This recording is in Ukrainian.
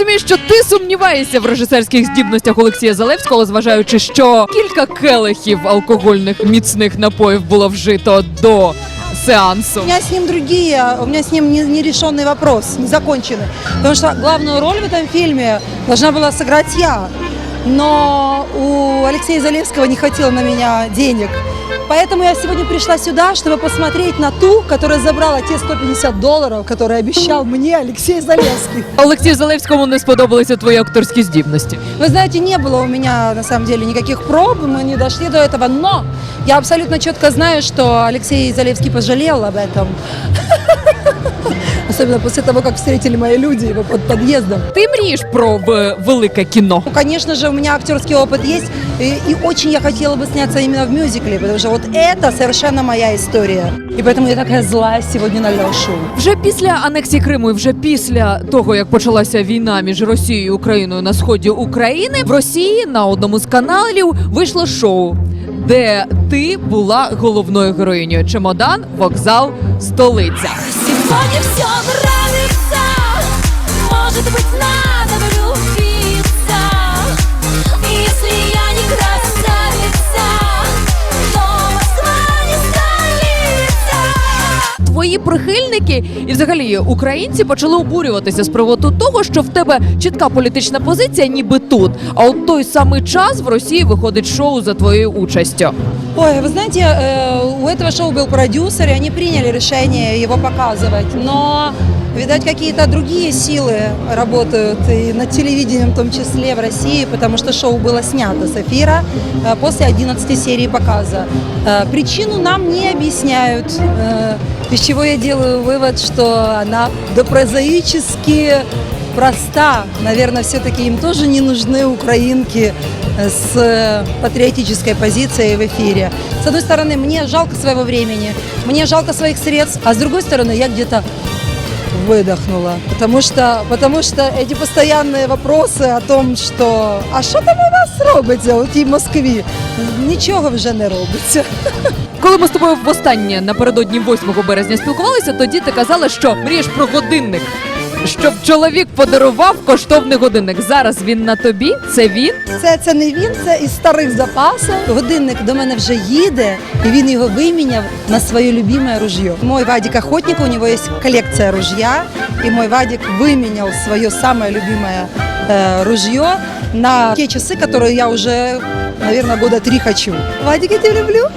розумію, що ти сумніваєшся в режисерських здібностях Олексія Залевського, зважаючи, що кілька келихів алкогольних міцних напоїв було вжито до сеансу. У меня с ним другие, у меня с ним не- нерешенный вопрос, не законченный. Потому что главную роль в этом фильме должна была сыграть я. Но у Алексея Залевского не хватило на меня денег. Поэтому я сегодня пришла сюда, чтобы посмотреть на ту, которая забрала те 150 долларов, которые обещал мне Алексей Залевский. Олексію Залевському не сподобалися твої акторські здібності. Вы знаете, не было у меня на самом деле никаких проб, мы не дошли до этого, но я абсолютно четко знаю, что Алексей Залевский пожалел об этом. Особенно после того, как встретили мои люди его под подъездом. Ти мрієш про в- велике кіно. Ну, конечно же, у меня актерский опыт есть, и, и очень я хотела бы сняться именно в мюзикле, потому что вот это совершенно моя история. И поэтому я такая злая сегодня на Лешу. Вже після анексії Криму, і вже після того, як почалася війна між Росією і Україною на сході України, в Росії на одному з каналів вийшло шоу, де ти була головною героїнею. Чемодан, вокзал, столиця. Сьогодні все нравиться, може бути надо влюбиться Если я не красавиця, То Москва не столиця. Твої прихильники і взагалі українці почали обурюватися з приводу того, що в тебе чітка політична позиція, ніби тут. А от той самий час в Росії виходить шоу за твоєю участю. Ой, вы знаете, э, у этого шоу был продюсер, и они приняли решение его показывать. Но, видать, какие-то другие силы работают и над телевидением в том числе в России, потому что шоу было снято с эфира э, после 11 серии показа. Э, Причину нам не объясняют, э, из чего я делаю вывод, что она допрозаически проста. Наверное, все-таки им тоже не нужны украинки с патриотической позицией в эфире. С одной стороны, мне жалко своего времени, мне жалко своих средств, а с другой стороны, я где-то выдохнула, потому что, потому что эти постоянные вопросы о том, что а що там у вас робиться у тій Москві? Нічого вже не робиться. Коли ми з тобою востаннє напередодні 8 березня спілкувалися, тоді ти казала, що мрієш про годинник. Щоб чоловік подарував коштовний годинник. Зараз він на тобі. Це він. Це, це не він, це із старих запасів. Годинник до мене вже їде, і він його виміняв на своє любиме ружье. Мой Вадик охотник, у него есть коллекция ружья, и мой Вадик выменял свое самое любимое э, ружье на те часы, которые я уже, наверное, года три хочу. Вадик, я тебя люблю.